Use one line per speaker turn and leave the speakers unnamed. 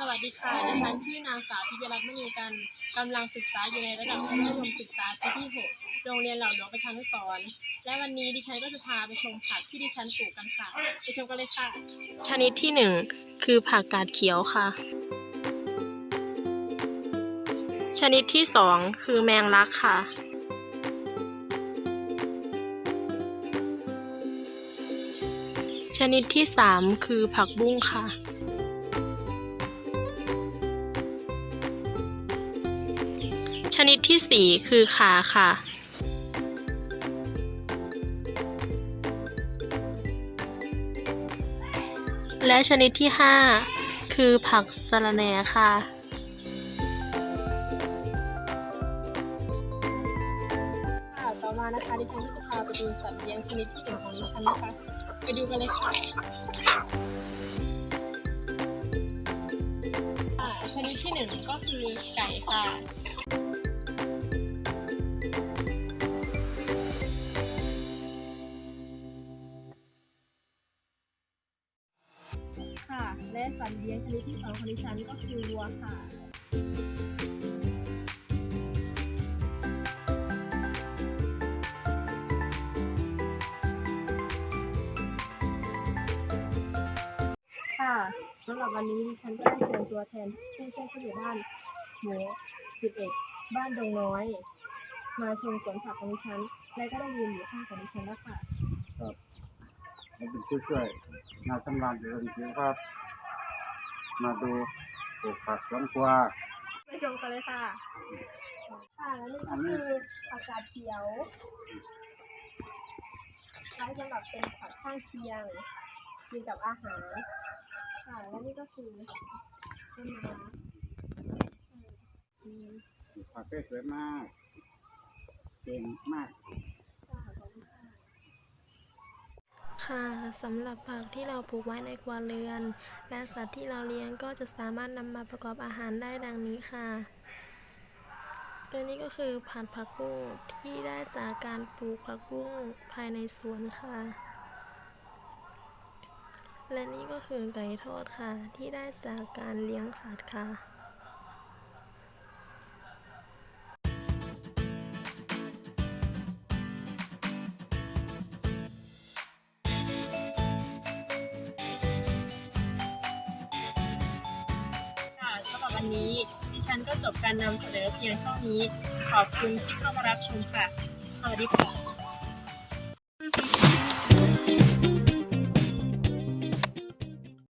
สวัสดีค่ะ ดิฉันชื่อนางสาวพิยรัตน์มณีกันกำลังศึกษาอยู่ในระดับชั้นมัธยมศึกษาปีที่6โรงเรียนเหล่าหลวงประชานุสรณ์และวันนี้ดิฉันก็จะพาไปชมผักที่ดิฉันปลูกกันค่ะ ไปชมกันเลยค่ะ ชนิดที่ 1 คือผักกาดเขียวค่ะ ชนิดที่ 2 คือแมงลักค่ะ ชนิดที่ 3 คือผักบุ้งค่ะ ชนิดที่ 4 คือขาค่ะ และชนิดที่ 5 คือผักสะระแหน่ค่ะต่อมานะคะดิฉันก็จะพาไปดูสัตว์เลี้ยงชนิดที่หนึ่งของดิฉันนะคะ ไปดูกันเลยค่ะชนิดที่หนึ่งก็คือไก่ค่ะ ค่ะ และสัตว์เลี้ยงชนิดที่สองของดิฉันก็คือวัวค่ะ ค่ะสำหรับวันนี้ดิฉันก็ได้เชิญตัวแทนผู้ช่วยผู้ใหญ่บ้านหมู่11 บ้านดงน้อย มาชมสวนผักของดิฉัน และก็ได้ยืนอยู่ข้างของดิฉันแล้วค่ะ
ครับมาเป็นช่วย งานทำงานเดินผิวครับ มาดูปลูกผักสวนครัว
ไปชมกันเลยค่ะ ค่ะแล้วนี่ก็คือผักกาดเขียวใช้สำหรับเป็นผักข้างเคียงกินกับอาหาร ค่ะแล้วนี่ก็คือต้นไม้อืม
ปลูกผักได้สวยมากเก่งมาก
ค่ะขอบคุณค่ะ
ค่ะสำหรับผักที่เราปลูกไว้ในครัวเรือน และสัตว์ที่เราเลี้ยงก็จะสามารถนำมาประกอบอาหารได้ดังนี้ค่ะตัวนี้ก็คือผัดผักบุ้งที่ได้จากการปลูกผักบุ้งภายในสวนค่ะ และนี่ก็คือไก่ทอดค่ะ ที่ได้จากการเลี้ยงสัตว์ค่ะ
นี้ ดิฉันก็จบการนำเสนอเพียงเท่านี้ ขอบคุณที่เข้ามารับชมค่ะ สวัสดีค่ะ